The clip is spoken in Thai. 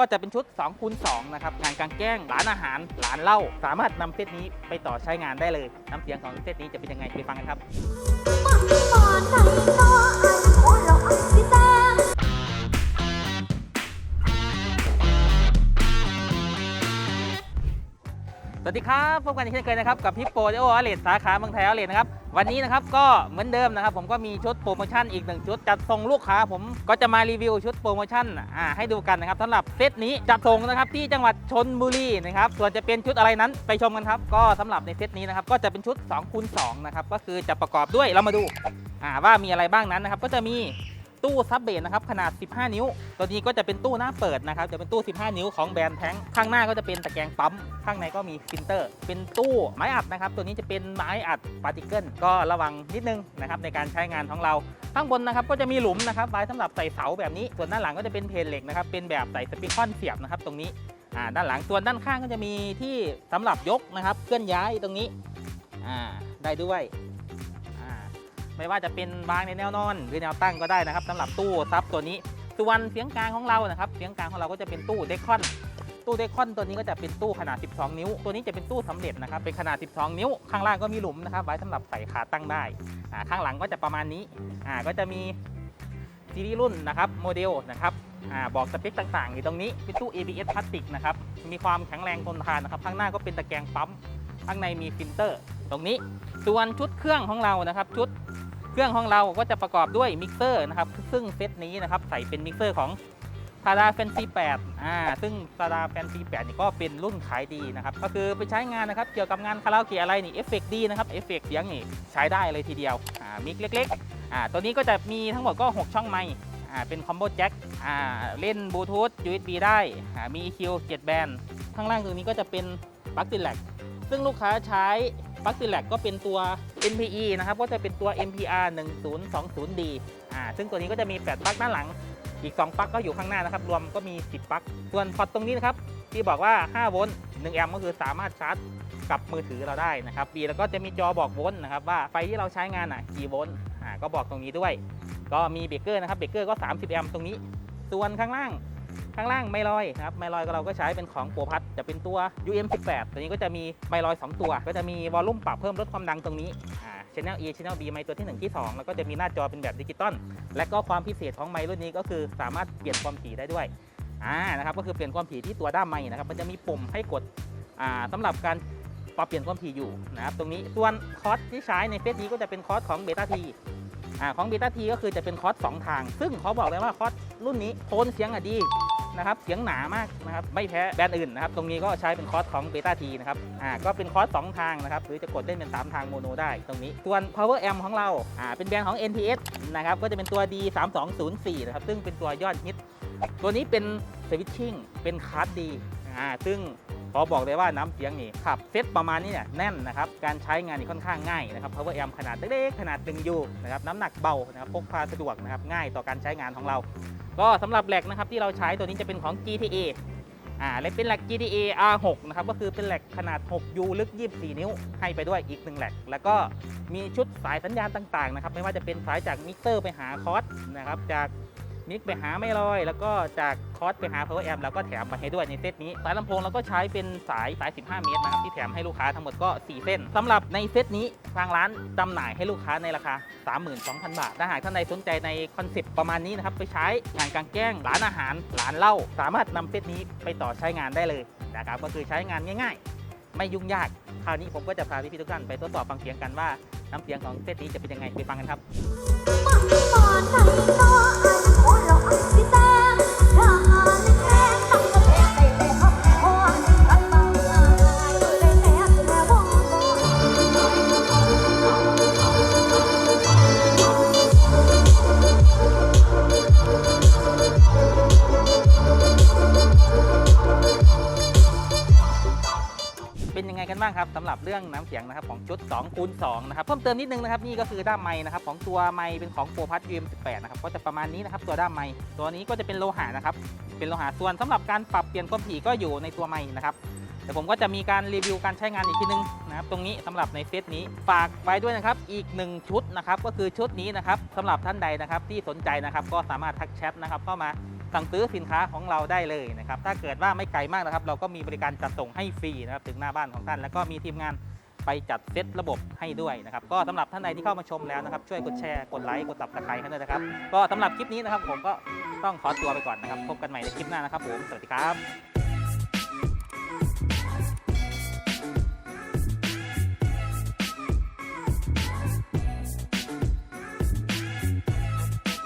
ก็จะเป็นชุด2คูณ2นะครับงานกลางแจ้งร้านอาหารร้านเหล้าสามารถนำเซตนี้ไปต่อใช้งานได้เลย น้ำเสียงของเซตนี้จะเป็นยังไงไปฟังกันครับ วัสดีครับพบกันอีกเช่นเคยนะครับกับพี่โปรโออาเลสสาขาเมืองไทยอาเลสนะครับวันนี้นะครับก็เหมือนเดิมนะครับ ผมก็มีชุดโปรโมชั่นอีกหนึ่งชุดจัดส่งลูกค้า ผมก็จะมารีวิวชุดโปรโมชั่นอ่าให้ดูกันนะครับสำหรับเซตนี้จัดส่งนะครับที่จังหวัดชนบุรีนะครับส่วนจะเป็นชุดอะไรนั้นไปชมกันครับ ก็สำหรับในเซตนี้นะครับก็จะเป็นชุด2คูณ2นะครับก็คือจะประกอบด้วยเรามาดูอ่าว่ามีอะไรบ้างนั้นนะครับก็จะมี ตู้ซับเบสนะครับขนาด 15 นิ้ว ตัวนี้ก็จะเป็นตู้หน้าเปิดนะครับ จะเป็นตู้ 15 นิ้วของแบรนด์แท้งข้างหน้าก็จะเป็นตะแกรงปั๊ม ข้างในก็มีฟิลเตอร์ เป็นตู้ไม้อัดนะครับ ตัวนี้จะเป็นไม้อัดปาร์ติเกิลก็ระวังนิดนึงนะครับในการใช้งานของเรา ข้างบนนะครับก็จะมีหลุมนะครับไว้สำหรับใส่เสาแบบนี้ ส่วนด้านหลังก็จะเป็นเพลนเหล็กนะครับ เป็นแบบใส่สปริงคอนเสียบนะครับตรงนี้ด้านหลัง ส่วนด้านข้างก็จะมีที่สำหรับยกนะครับ เคลื่อนย้ายตรงนี้ได้ด้วย ไม่ว่าจะเป็นวางในแนวนอน หรือแนวตั้งก็ได้นะครับสำหรับตู้ซับตัวนี้ส่วนเสียงกลางของเรานะครับเสียงกลางของเราก็จะเป็นตู้เดคอนตู้เดคอนตัวนี้ก็จะเป็นตู้ขนาด 12 นิ้ว ตัวนี้จะเป็นตู้สำเร็จนะครับเป็นขนาด 12 นิ้ว ข้างล่างก็มีหลุมนะครับไว้สำหรับใส่ขาตั้งได้ข้างหลังก็จะประมาณนี้ก็จะมีซีรีส์รุ่นนะครับโมเดลนะครับอบอกสเปคต่างๆอยู่ตรงนี้เป็นตู้ ABS พลาสติกนะครับมีความแข็งแรงทนทานนะครับข้างหน้าก็เป็นตะแกรงปั๊มข้างในมีฟิลเตอร์ ตรงนี้ ส่วนชุดเครื่องของเรานะครับ ชุด เครื่องของเราก็จะประกอบด้วยมิกเซอร์นะครับ ซึ่งเซตนี้นะครับใส่เป็นมิกเซอร์ของซาดาแฟนซี8อ่า ซึ่งซาดาแฟนซี8นี่ก็เป็นรุ่นขายดีนะครับ ก็คือไปใช้งานนะครับ เกี่ยวกับงานคาราโอเกะอะไรนี่ เอฟเฟกดีนะครับ เอฟเฟกเสียงนี่ใช้ได้เลยทีเดียว อ่า มิกเล็กๆ อ่า ตัวนี้ก็จะมีทั้งหมดก็ 6 ช่องไมค์ อ่า เป็นคอมโบแจ็ค อ่า เล่นบลูทูธ USB ได้ อ่า มี EQ 7แบนด์ข้างล่างตรงนี้ก็จะเป็นปลั๊กตินแลกซึ่งลูกค้าใช้ ปลั๊กติแลกก็เป็นตัว NPE นะครับ ก็จะเป็นตัว MPR 1020D อ่า ซึ่งตัวนี้ก็จะมี 8ปลั๊กด้านหลัง อีก 2ปลั๊กก็อยู่ข้างหน้านะครับ รวมก็มี 10ปลั๊ก ส่วนพอร์ตตรงนี้นะครับ ที่บอกว่า 5 โวลต์ 1 แอมป์ก็คือสามารถชาร์จกับมือถือเราได้นะครับปีแล้วก็จะมีจอบอกโวลต์นะครับว่าไฟที่เราใช้งานอะกี่โวลต์ อ่า ก็บอกตรงนี้ด้วย ก็มีเบรกเกอร์นะครับ เบรกเกอร์ก็ 30 แอมป์ตรงนี้ ส่วนข้างล่าง ข้างล่างไม่ลอยนะครับไม่ลอยก็เราก็ใช้เป็นของโปรพัทจะเป็นตัว UM18 ตัวนี้ก็จะมีไม่ลอย 2 ตัว ก็จะมีวอลลุ่มปรับเพิ่มลดความดังตรงนี้อ่า Channel A Channel B ไมค์ตัวที่ 1 ที่ 2 แล้วก็จะมีหน้าจอเป็นแบบดิจิตอลและก็ความพิเศษของไมค์รุ่นนี้ก็คือสามารถเปลี่ยนความถี่ได้ด้วยอ่านะครับก็คือเปลี่ยนความถี่ที่ตัวด้ามไมค์นะครับมันจะมีปุ่มให้กดอ่าสำหรับการปรับเปลี่ยนความถี่อยู่นะครับตรงนี้ส่วนคอร์สที่ใช้ในเฟสนี้ก็จะเป็นคอร์สของเบต้าที อ่าของเบต้าทีก็คือจะเป็นคอร์ส2ทาง ซึ่งเขาบอกเลยว่าคอร์สรุ่นนี้โทนเสียงอะดีนะครับเสียงหนามากนะครับไม่แพ้แบรนด์อื่นนะครับตรงนี้ก็ใช้เป็นคอร์สของเบต้าทีนะครับอ่าก็เป็นคอร์ส2ทางนะครับหรือจะกดเล่นเป็น 3 ทางโมโนได้ตรงนี้ ส่วน power amp ของเราอ่าเป็นแบรนด์ของ NTS นะครับก็จะเป็นตัว D 3 2 0 4นะครับซึ่งเป็นตัวยอดฮิตตัวนี้เป็นสวิตชิ่งเป็นคาร์ดดีอ่าซึ่ง ขอบอกเลยว่าน้ำเสียงนี่ขับเซตประมาณนี้เนี่ยแน่นนะครับ การใช้งานนี่ค่อนข้างง่ายนะครับ power amp ขนาดเล็กๆขนาด1ยูนะครับน้ำหนักเบานะครับพกพาสะดวกนะครับง่ายต่อการใช้งานของเรา ก็สำหรับแหลกนะครับที่เราใช้ตัวนี้จะเป็นของ GTA อ่าและเป็นแหลก GTA R6 นะครับก็คือเป็นแหลกขนาด 6U ลึก 24 นิ้ว ให้ไปด้วยอีกหนึ่งแหลก แล้วก็มีชุดสายสัญญาณต่างๆนะครับไม่ว่าจะเป็นสายจากมิเตอร์ไปหาคอร์สนะครับจาก มิกไปหาไม่ลอย แล้วก็จากคอสไปหา power amp แล้วก็แถมมาให้ด้วยในเซตนี้สายลำโพงเราก็ใช้เป็นสายสาย 15 เมตรนะครับที่แถมให้ลูกค้าทั้งหมดก็ 4 เส้นสำหรับในเซตนี้ทางร้านจำหน่ายให้ลูกค้าในราคา 32,000 บาทถ้าหากท่านใดสนใจในคอนเซปต์ประมาณนี้นะครับไปใช้งานกลางแจ้งร้านอาหารร้านเหล้าสามารถนำเซตนี้ไปต่อใช้งานได้เลยนะครับก็คือใช้งานง่าย ๆ ไม่ยุ่งยากคราวนี้ผมก็จะพาพี่ๆทุกท่านไปทดสอบฟังเสียงกันว่าน้ำเสียงของเซตนี้จะเป็นยังไงไปฟังกันครับ เนบ้างครับสำหรับเรื่องน้ำเสียงนะครับของชุด2คูณ2นะครับเพิ่มเติมนิดนึงนะครับนี่ก็คือด้ามไม้นะครับของตัวไม้เป็นของโปรพัท UM18 นะครับก็จะประมาณนี้นะครับตัวด้ามไม้ตัวนี้ก็จะเป็นโลหะนะครับเป็นโลหะส่วนสำหรับการปรับเปลี่ยนความถี่ก็อยู่ในตัวไม้นะครับเดี๋ยวผมก็จะมีการรีวิวการใช้งานอีกทีนึงนะครับตรงนี้สำหรับในเซตนี้ฝากไว้ด้วยนะครับอีกหนึ่งชุดนะครับก็คือชุดนี้นะครับสำหรับท่านใดนะครับที่สนใจนะครับก็สามารถทักแชทนะครับเข้ามา สั่งซื้อสินค้าของเราได้เลยนะครับ ถ้าเกิดว่าไม่ไกลมากนะครับ เราก็มีบริการจัดส่งให้ฟรีนะครับถึงหน้าบ้านของท่าน แล้วก็มีทีมงานไปจัดเซตระบบให้ด้วยนะครับ ก็สำหรับท่านใดที่เข้ามาชมแล้วนะครับ ช่วยกดแชร์ กดไลค์ กด subscribe ให้ด้วยนะครับ ก็สำหรับคลิปนี้นะครับ ผมก็ต้องขอตัวไปก่อนนะครับ พบกันใหม่ในคลิปหน้านะครับผม สวัสดีครับ